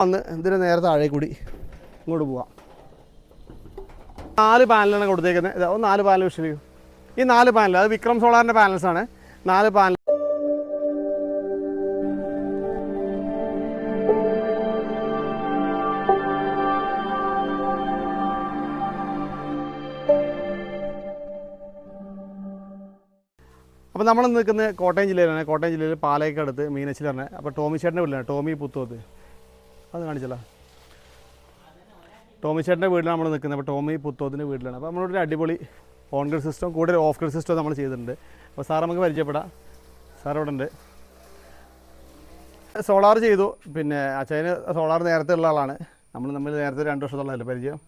വന്ന് ഇതിന് നേരെ താഴെ കൂടി? ഇങ്ങോട്ട് പോവാം. നാല് പാനലാണ് കൊടുത്തേക്കുന്നത്. ഇതാ നാല് പാനൽ വിഷയം ഈ നാല് പാനൽ അത് വിക്രം സോളാറിന്റെ പാനൽസ് ആണ് നാല് പാനൽ. അപ്പോൾ നമ്മൾ നിൽക്കുന്നത് കോട്ടയം ജില്ലയിലാണ്. കോട്ടയം ജില്ലയിൽ പാലയ്ക്കടുത്ത് മീനച്ചിലാണ് അപ്പോൾ ടോമി ചേട്ടന്റെ വീട്ടിലാണ് ടോമി പുത്തോത്ത്. അത് കാണിച്ചല്ലോ. ടോമി ചേട്ടന്റെ വീട്ടിലാണ് നമ്മൾ നിൽക്കുന്നത്. അപ്പോൾ ടോമി പുത്തോത്തിന്റെ വീട്ടിലാണ്. അപ്പോൾ നമ്മളൊരു അടിപൊളി ഓൺ ഗ്രിഡ് സിസ്റ്റം കൂടെ ഒരു ഓഫ് ഗ്രിഡ് സിസ്റ്റം നമ്മൾ ചെയ്തിട്ടുണ്ട്. അപ്പോൾ സാർ നമുക്ക് പരിചയപ്പെടാം. സാർ ഇവിടെ ഉണ്ട്. സോളാർ ചെയ്തു. പിന്നെ അച്ഛന് സോളാർ നേരത്തെ ഉള്ള ആളാണ്. നമ്മൾ നമ്മൾ നേരത്തെ രണ്ട് വർഷത്തോളമല്ലേ പരിചയം?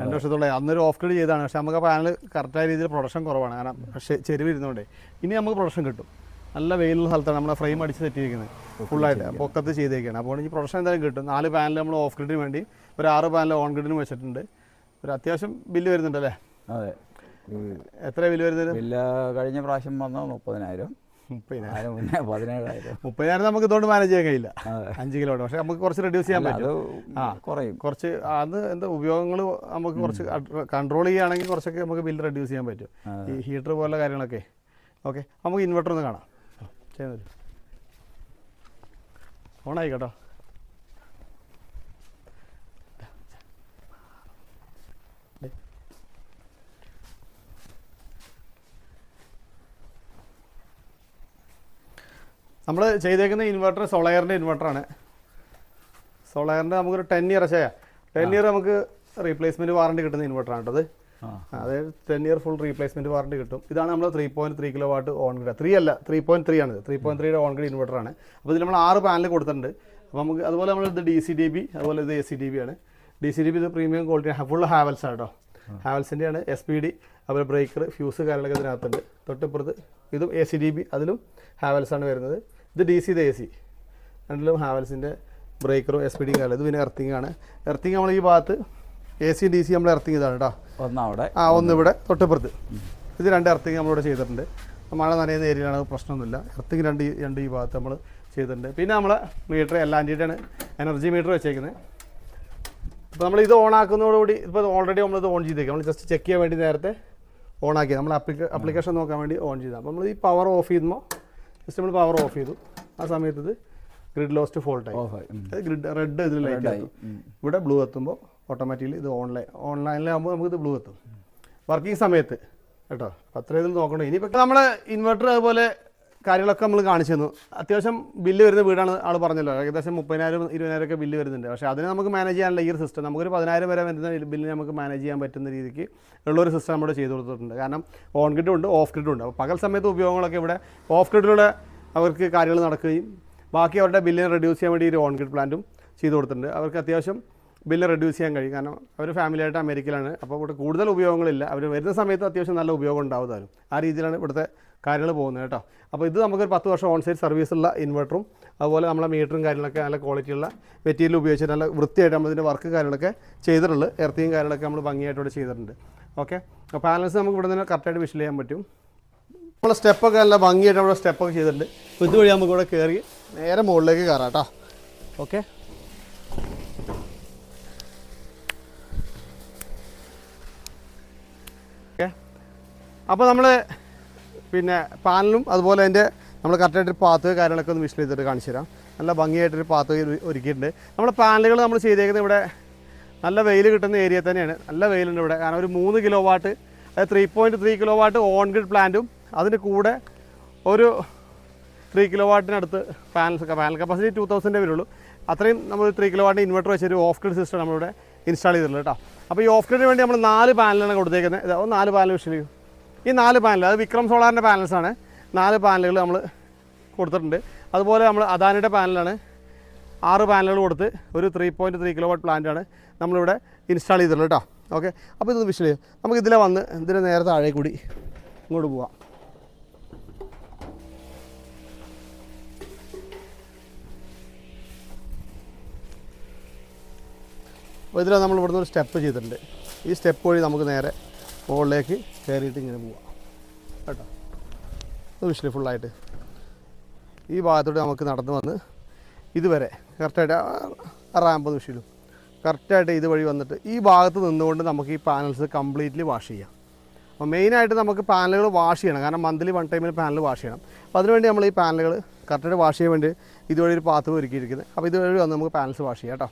രണ്ട് വർഷത്തോളം. അന്നൊരു ഓഫ് ഗ്രിഡ് ചെയ്താണ് പക്ഷേ നമുക്ക് ആ പാനൽ കറക്റ്റായ രീതിയിൽ പ്രൊഡക്ഷൻ കുറവാണ്. കാരണം പക്ഷേ ചെരുവ് ഇരുന്നുകൊണ്ടേ. ഇനി നമുക്ക് പ്രൊഡക്ഷൻ കിട്ടും. നല്ല വെയിലുള്ള സ്ഥലത്താണ് നമ്മുടെ ഫ്രെയിം അടിച്ച് തെറ്റിയിരിക്കുന്നത്. ഫുള്ളായിട്ട് പൊക്കത്ത് ചെയ്തേക്കാണ്. അപ്പോൾ ഈ പ്രൊഡക്ഷൻ എന്തായാലും കിട്ടും. നാല് പാനൽ നമ്മൾ ഓഫ് ഗ്രിഡിന് വേണ്ടി ഒരു ആറ് പാനൽ ഓൺ ഗ്രിഡിന് വെച്ചിട്ടുണ്ട്. ഒരു അത്യാവശ്യം ബില്ല് വരുന്നുണ്ട് അല്ലേ അതെ എത്ര ബില്ല് വരുന്നത്? ബില്ല് കഴിഞ്ഞ പ്രാവശ്യം വന്ന മുപ്പതിനായിരം. മുപ്പതിനായിരം. നമുക്ക് ഇതുകൊണ്ട് മാനേജ് ചെയ്യാൻ കഴിയില്ല. അഞ്ച് കിലോ പക്ഷെ നമുക്ക് കുറച്ച് റെഡ്യൂസ് ചെയ്യാൻ പറ്റും. ആ കുറയും. കുറച്ച് അത് എന്താ ഉപയോഗങ്ങൾ നമുക്ക് കുറച്ച് കൺട്രോൾ ചെയ്യുകയാണെങ്കിൽ കുറച്ചൊക്കെ നമുക്ക് ബില്ല് റെഡ്യൂസ് ചെയ്യാൻ പറ്റും. ഈ ഹീറ്റർ പോലുള്ള കാര്യങ്ങളൊക്കെ. ഓക്കെ നമുക്ക് ഇൻവെർട്ടർ ഒന്ന് കാണാം. ചെയ്യുന്നത് ഓണായി കേട്ടോ. നമ്മൾ ചെയ്തേക്കുന്ന ഇൻവെർട്ടർ സോളയറിന്റെ ഇൻവെർട്ടറാണ് സോളയറിന്റെ നമുക്കൊരു ടെൻ ഇയർ ചെയ്യാം ടെൻ ഇയർ നമുക്ക് റീപ്ലേസ്മെന്റ് വാറണ്ടി കിട്ടുന്ന ഇൻവെർട്ടറാണ് കേട്ടോ അത് ആ. അതായത് ten year full replacement warranty കിട്ടും. ഇതാണ് നമ്മൾ three point three kilo watt on grid three അല്ല ത്രീ പോയിന്റ് ത്രീ ആണ് ത്രീ പോയിന്റ് ത്രീയുടെ ഓൺ ഗ്രിഡ് ഇൻവെർട്ടറാണ് അപ്പോൾ ഇതിൽ നമ്മൾ ആറ് പാനൽ കൊടുത്തിട്ടുണ്ട്. അപ്പോൾ നമുക്ക് അതുപോലെ നമ്മൾ ഇത് ഡി സി ഡി ബി അതുപോലെ ഇത് എ സി ഡി ബി ആണ്. ഡി സി ഡി ബി ഇത് പ്രീമിയം ക്വാളിറ്റി ഫുൾ ഹാവൽസ് ആണ് കേട്ടോ ഹാവൽസിന്റെ ആണ് എസ് പി ഡി അതുപോലെ ബ്രേക്കർ ഫ്യൂസ് കാര്യങ്ങളൊക്കെ ഇതിനകത്തുണ്ട്. തൊട്ടിപ്പുറത്ത് ഇതും എ സി ഡി ബി അതിലും ഹാവൽസ് ആണ് വരുന്നത്. ഇത് ഡി സി ഇത് എ സി രണ്ടിലും ഹാവൽസിന്റെ ബ്രേക്കറും എസ് പി ഡിയും കാര്യം ഇത് പിന്നെ എർത്തിങ് ആണ്. എർത്തിങ് നമ്മൾ ഈ ഭാഗത്ത് എ സി ഡി സി നമ്മൾ എർത്തിങ് ഇതാണ് കേട്ടോ ഒന്നവിടെ. ആ ഒന്നിവിടെ തൊട്ടിപ്പുറത്ത് ഇത് രണ്ട് എർത്തിങ് നമ്മളിവിടെ ചെയ്തിട്ടുണ്ട്. മഴ നനയുന്ന ഏരിയയിലാണ് പ്രശ്നമൊന്നുമില്ല. എർത്തിങ് രണ്ട് രണ്ട് ഈ ഭാഗത്ത് നമ്മൾ ചെയ്തിട്ടുണ്ട്. പിന്നെ നമ്മൾ മീറ്റർ എല്ലാം ആണ് എനർജി മീറ്റർ വെച്ചേക്കുന്നത് അപ്പോൾ നമ്മൾ ഇത് ഓൺ ആക്കുന്നതോടുകൂടി ഇപ്പോൾ ഓൾറെഡി നമ്മളിത് ഓൺ ചെയ്തേക്കാം നമ്മൾ ജസ്റ്റ് ചെക്ക് ചെയ്യാൻ വേണ്ടി നേരത്തെ ഓൺ ആക്കി നമ്മൾ അപ്ലിക്കേഷൻ നോക്കാൻ വേണ്ടി ഓൺ ചെയ്താൽ അപ്പോൾ നമ്മൾ ഈ പവർ ഓഫ് ചെയ്യുമ്പോൾ ജസ്റ്റ് നമ്മൾ പവർ ഓഫ് ചെയ്തു. ആ സമയത്ത് ഇത് ഗ്രിഡ് ലോസ്റ്റ് ഫോൾട്ട് ആയി. ഓഫായി ഉം. അത് ഗ്രിഡ് റെഡ് ഇതിൽ ലൈറ്റ് ആയി. ഇവിടെ ബ്ലൂ എത്തുമ്പോൾ ഓട്ടോമാറ്റിക്കലി ഇത് ഓൺലൈൻ ഓൺലൈനിലാകുമ്പോൾ നമുക്ക് ഇത് ബ്ലൂ എത്തും. വർക്കിംഗ് സമയത്ത് കേട്ടോ? അത്രയും അത്ര ഇതിൽ നോക്കണോ. ഇനിയിപ്പോൾ നമ്മൾ ഇൻവെർട്ടർ അതുപോലെ കാര്യങ്ങളൊക്കെ നമ്മൾ കാണിച്ചു തന്നു. അത്യാവശ്യം ബില്ല് വരുന്ന വീടാണ് ആൾ പറഞ്ഞല്ലോ. ഏകദേശം മുപ്പതിനായിരം ഇരുപതിനായിരം ഒക്കെ ബില്ല് വരുന്നുണ്ട്. പക്ഷേ അതിനെ നമുക്ക് മാനേജ് ചെയ്യാനുള്ള ഈ ഒരു സിസ്റ്റം നമുക്കൊരു പതിനായിരം വരെ വരുന്ന ബില്ല് നമുക്ക് മാനേജ് ചെയ്യാൻ പറ്റുന്ന രീതിക്ക് ഉള്ളൊരു സിസ്റ്റം നമ്മൾ ചെയ്തു കൊടുത്തിട്ടുണ്ട്. കാരണം ഓൺ ഗ്രിഡും ഉണ്ട് ഓഫ് ഗ്രിഡും ഉണ്ട്. അപ്പോൾ പകൽ സമയത്ത് ഉപയോഗങ്ങളൊക്കെ ഇവിടെ ഓഫ് ഗ്രിഡിലൂടെ അവർക്ക് കാര്യങ്ങൾ നടക്കുകയും ബാക്കി അവരുടെ ബില്ലിനെ റെഡ്യൂസ് ചെയ്യാൻ വേണ്ടി ഒരു ഓൺ ഗ്രിഡ് പ്ലാന്റും ചെയ്തു കൊടുത്തിട്ടുണ്ട്. അവർക്ക് അത്യാവശ്യം ബില്ല് റെഡ്യൂസ് ചെയ്യാൻ കഴിയും. കാരണം അവർ ഫാമിലിയായിട്ട് അമേരിക്കയിലാണ്. അപ്പോൾ ഇവിടെ കൂടുതൽ ഉപയോഗങ്ങളില്ല. അവർ വരുന്ന സമയത്ത് അത്യാവശ്യം നല്ല ഉപയോഗം ഉണ്ടാവുന്നതാനും ആ രീതിയിലാണ് ഇവിടുത്തെ കാര്യങ്ങൾ പോകുന്നത് കേട്ടോ. അപ്പോൾ ഇത് നമുക്കൊരു പത്ത് വർഷം ഓൺസൈറ്റ് സർവീസ് സർവീസുള്ള ഇൻവെർട്ടറും അതുപോലെ നമ്മളെ മീറ്ററും കാര്യങ്ങളൊക്കെ നല്ല ക്വാളിറ്റിയുള്ള മെറ്റീരിയൽ ഉപയോഗിച്ച് നല്ല വൃത്തിയായിട്ട് നമ്മൾ ഇതിന്റെ വർക്ക് കാര്യങ്ങളൊക്കെ ചെയ്തിട്ടുള്ളൂ എർത്തിയും കാര്യങ്ങളൊക്കെ നമ്മൾ ഭംഗിയായിട്ട് ഇവിടെ ചെയ്തിട്ടുണ്ട്. ഓക്കെ അപ്പോൾ ബാലൻസ് നമുക്ക് ഇവിടെ നിന്ന് കറക്റ്റായിട്ട് വിഷ് ചെയ്യാൻ പറ്റും. നമ്മളെ സ്റ്റെപ്പൊക്കെ നല്ല ഭംഗിയായിട്ട് നമ്മുടെ സ്റ്റെപ്പൊക്കെ ചെയ്തിട്ടുണ്ട്. ഇതുവഴി നമുക്കിവിടെ കയറി നേരെ മുകളിലേക്ക് കയറാം കേട്ടോ. ഓക്കെ അപ്പോൾ നമ്മൾ പിന്നെ പാനലും അതുപോലെ അതിന്റെ നമ്മൾ കറക്റ്റായിട്ടൊരു പാത്ത് കാര്യങ്ങളൊക്കെ ഒന്ന് വിഷ്വൽ ചെയ്തിട്ട് കാണിച്ചു തരാം. നല്ല ഭംഗിയായിട്ടൊരു പാത്ത് ഒരുക്കിയിട്ടുണ്ട്. നമ്മൾ പാനലുകൾ നമ്മൾ ചെയ്തേക്കുന്നത് ഇവിടെ നല്ല വെയിൽ കിട്ടുന്ന ഏരിയ തന്നെയാണ്. നല്ല വെയിലുണ്ട് ഇവിടെ. കാരണം ഒരു മൂന്ന് കിലോ വാട്ട് അതായത് three point three kilo watt on grid പ്ലാന്റും അതിന് കൂടെ ഒരു ത്രീ കിലോ വാട്ടിനടുത്ത് പാനൽ പാനൽ കപ്പാസിറ്റി ടു തൗസൻഡേ വരുള്ളൂ. അത്രയും നമ്മൾ ത്രീ കിലോ വാട്ടിന് ഇൻവെർട്ടർ വെച്ചൊരു ഓഫ് ഗ്രിഡ് സിസ്റ്റം നമ്മളിവിടെ ഇൻസ്റ്റാൾ ചെയ്തിട്ടുള്ളത് കേട്ടോ അപ്പോൾ ഈ ഓഫ് ഗ്രിഡിന് വേണ്ടി നമ്മൾ നാല് പാനലാണ് കൊടുത്തേക്കുന്നത്. നാല് പാനൽ വിഷയം ഈ നാല് പാനൽ അത് വിക്രം സോളാറിന്റെ പാനൽസാണ് നാല് പാനലുകൾ നമ്മൾ കൊടുത്തിട്ടുണ്ട്. അതുപോലെ നമ്മൾ അദാനിയുടെ പാനലാണ് ആറ് പാനലുകൾ കൊടുത്ത് ഒരു three point three kilo watt പ്ലാന്റാണ് നമ്മളിവിടെ ഇൻസ്റ്റാൾ ചെയ്തിട്ടുള്ളത് കേട്ടോ. ഓക്കെ അപ്പോൾ ഇതൊന്ന് വിഷയം ചെയ്യും. നമുക്ക് ഇതിലെ വന്ന് ഇതിന് നേരെ താഴെ കൂടി ഇങ്ങോട്ട് പോവാം. അപ്പോൾ ഇതിൽ നമ്മൾ ഇവിടുന്ന് ഒരു സ്റ്റെപ്പ് ചെയ്തിട്ടുണ്ട്. ഈ സ്റ്റെപ്പ് വഴി നമുക്ക് നേരെ മുകളിലേക്ക് കയറിയിട്ട് ഇങ്ങനെ പോവാം. കേട്ടോ? വിഷ്ണു ഫുള്ളായിട്ട്. ഈ ഭാഗത്തോടെ നമുക്ക് നടന്നു വന്ന് ഇതുവരെ കറക്റ്റായിട്ട് അറാമ്പത് റാമ്പ് മെഷീനും കറക്റ്റായിട്ട് ഇതുവഴി വന്നിട്ട് ഈ ഭാഗത്ത് നിന്നുകൊണ്ട് നമുക്ക് ഈ പാനൽസ് കംപ്ലീറ്റ്ലി വാഷ് ചെയ്യാം. അപ്പോൾ മെയിനായിട്ട് നമുക്ക് പാനലുകൾ വാഷ് ചെയ്യണം. കാരണം മന്ത്ലി വൺ ടൈമിൽ പാനൽ വാഷ് ചെയ്യണം. അപ്പോൾ അതിനുവേണ്ടി നമ്മൾ ഈ പാനലുകൾ കറക്റ്റായിട്ട് വാഷ് ചെയ്യാൻ വേണ്ടി ഇതുവഴി ഒരു പാത്രം ഒരുക്കിയിരിക്കുന്നത്. അപ്പോൾ ഇതുവഴി വന്ന് നമുക്ക് പാനൽസ് വാഷ് ചെയ്യാം കേട്ടോ.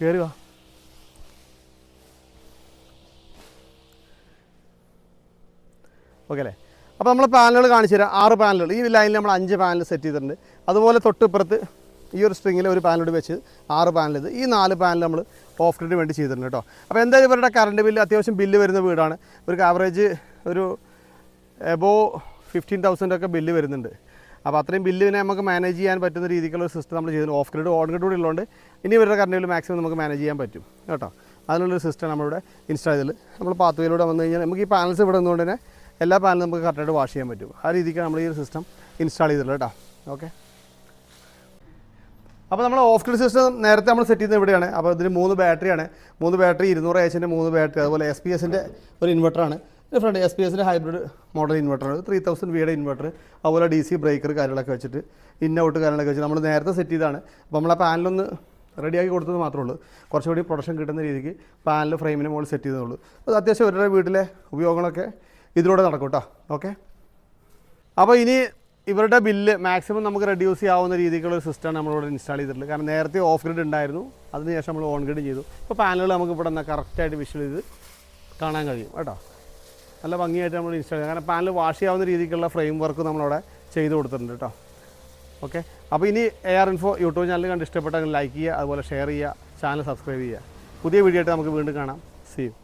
കയറി വാ ഓക്കെ അല്ലേ അപ്പോൾ നമ്മൾ പാനലുകൾ കാണിച്ചു തരാം. ആറ് പാനലുകൾ. ഈ ലൈനിൽ നമ്മൾ അഞ്ച് പാനൽ സെറ്റ് ചെയ്തിട്ടുണ്ട്. അതുപോലെ തൊട്ടിപ്പുറത്ത് ഈ ഒരു സ്ട്രിങ്ങിൽ ഒരു പാനലോട് വെച്ച് ആറ് പാനൽ ഇത്. ഈ നാല് പാനൽ നമ്മൾ ഓഫ് ഗ്രിഡിന് വേണ്ടി ചെയ്തിട്ടുണ്ട് കേട്ടോ അപ്പോൾ എന്തായാലും ഇവരുടെ കറണ്ട് ബില്ല് അത്യാവശ്യം ബില്ല് വരുന്ന വീടാണ്. ഒരു ആവറേജ് ഒരു എബോ ഫിഫ്റ്റീൻ തൗസൻഡൊക്കെ ബില്ല് വരുന്നുണ്ട്. അപ്പോൾ അത്രയും ബില്ലിനെ നമുക്ക് മാനേജ് ചെയ്യാൻ പറ്റുന്ന രീതിക്കുള്ള സിസ്റ്റം നമ്മൾ ചെയ്തിട്ടുണ്ട്. ഓഫ് ഗ്രിഡ് ഓൺ ഗ്രിഡ് കൂടി ഉള്ളതുകൊണ്ട് ഇനി ഇവരുടെ കറണ്ട് ബില്ല് മാക്സിമം നമുക്ക് മാനേജ് ചെയ്യാൻ പറ്റും. കേട്ടോ? അതിനുള്ളൊരു സിസ്റ്റം നമ്മളിവിടെ ഇൻസ്റ്റാൾ ചെയ്തത് നമ്മൾ പാത്തുവയിലൂടെ വന്നു കഴിഞ്ഞാൽ നമുക്ക് ഈ പാനൽസ് ഇവിടെ നിന്നുകൊണ്ട് തന്നെ എല്ലാ പാനലും നമുക്ക് കറക്റ്റായിട്ട് വാഷ് ചെയ്യാൻ പറ്റും. ആ രീതിക്കാണ് നമ്മൾ ഈ ഒരു സിസ്റ്റം ഇൻസ്റ്റാൾ ചെയ്തിട്ടുള്ളത് കേട്ടോ. ഓക്കെ അപ്പോൾ നമ്മൾ ഓഫ് ഗ്രിഡ് സിസ്റ്റം നേരത്തെ നമ്മൾ സെറ്റ് ചെയ്യുന്നത് ഇവിടെയാണ്. അപ്പോൾ ഇതിന് മൂന്ന് ബാറ്ററിയാണ് മൂന്ന് ബാറ്ററി ഇരുന്നൂറ് എച്ചിന്റെ മൂന്ന് ബാറ്ററി അതുപോലെ എസ് പി എസിന്റെ ഒരു ഇൻവെർട്ടറാണ് ഡിഫറെന്റ് എസ് പി എസിന്റെ ഹൈബ്രിഡ് മോഡൽ ഇൻവെർട്ടറാണ് ത്രീ തൗസൻഡ് വിയുടെ ഇൻവെർട്ടർ അതുപോലെ ഡി സി ബ്രേക്കർ കാര്യങ്ങളൊക്കെ വെച്ചിട്ട് ഇൻ ഔട്ട് കാര്യങ്ങളൊക്കെ വെച്ചിട്ട് നമ്മൾ നേരത്തെ സെറ്റ് ചെയ്താണ് അപ്പോൾ നമ്മൾ ആ പാനലൊന്ന് റെഡിയാക്കി കൊടുത്തത് മാത്രമേ ഉള്ളൂ. കുറച്ചുകൂടി പ്രൊഡക്ഷൻ കിട്ടുന്ന രീതിക്ക് പാനൽ ഫ്രെയിമിന് മുകളിൽ സെറ്റ് ചെയ്തതുള്ളൂ അത് അത്യാവശ്യം ഒരു വീട്ടിലെ ഉപയോഗങ്ങളൊക്കെ ഇതിലൂടെ നടക്കും കേട്ടോ ഓക്കെ അപ്പോൾ ഇനി ഇവരുടെ ബില്ല് മാക്സിമം നമുക്ക് റെഡ്യൂസ് ചെയ്യാവുന്ന രീതിക്കുള്ള ഒരു സിസ്റ്റമാണ് നമ്മളിവിടെ ഇൻസ്റ്റാൾ ചെയ്തിട്ടുള്ളത്. കാരണം നേരത്തെ ഓഫ് ഗ്രിഡ് ഉണ്ടായിരുന്നു. അതിനുശേഷം നമ്മൾ ഓൺ ഗ്രിഡ് ചെയ്തു. ഇപ്പോൾ പാനലുകൾ നമുക്ക് ഇവിടെ നിന്ന് കറക്റ്റായിട്ട് വിഷ്വൽ ചെയ്ത് കാണാൻ കഴിയും കേട്ടോ. നല്ല ഭംഗിയായിട്ട് നമ്മൾ ഇൻസ്റ്റാൾ ചെയ്യാം. കാരണം പാനൽ വാഷ് ചെയ്യാവുന്ന രീതിക്കുള്ള ഫ്രെയിം വർക്ക് നമ്മളവിടെ ചെയ്ത് കൊടുത്തിട്ടുണ്ട് കേട്ടോ ഓക്കെ അപ്പോൾ ഇനി A R info YouTube channel കണ്ട് ഇഷ്ടപ്പെട്ടെങ്കിൽ ലൈക്ക് ചെയ്യുക അതുപോലെ ഷെയർ ചെയ്യുക ചാനൽ സബ്സ്ക്രൈബ് ചെയ്യുക. പുതിയ വീഡിയോ ആയിട്ട് നമുക്ക് വീണ്ടും കാണാം. See you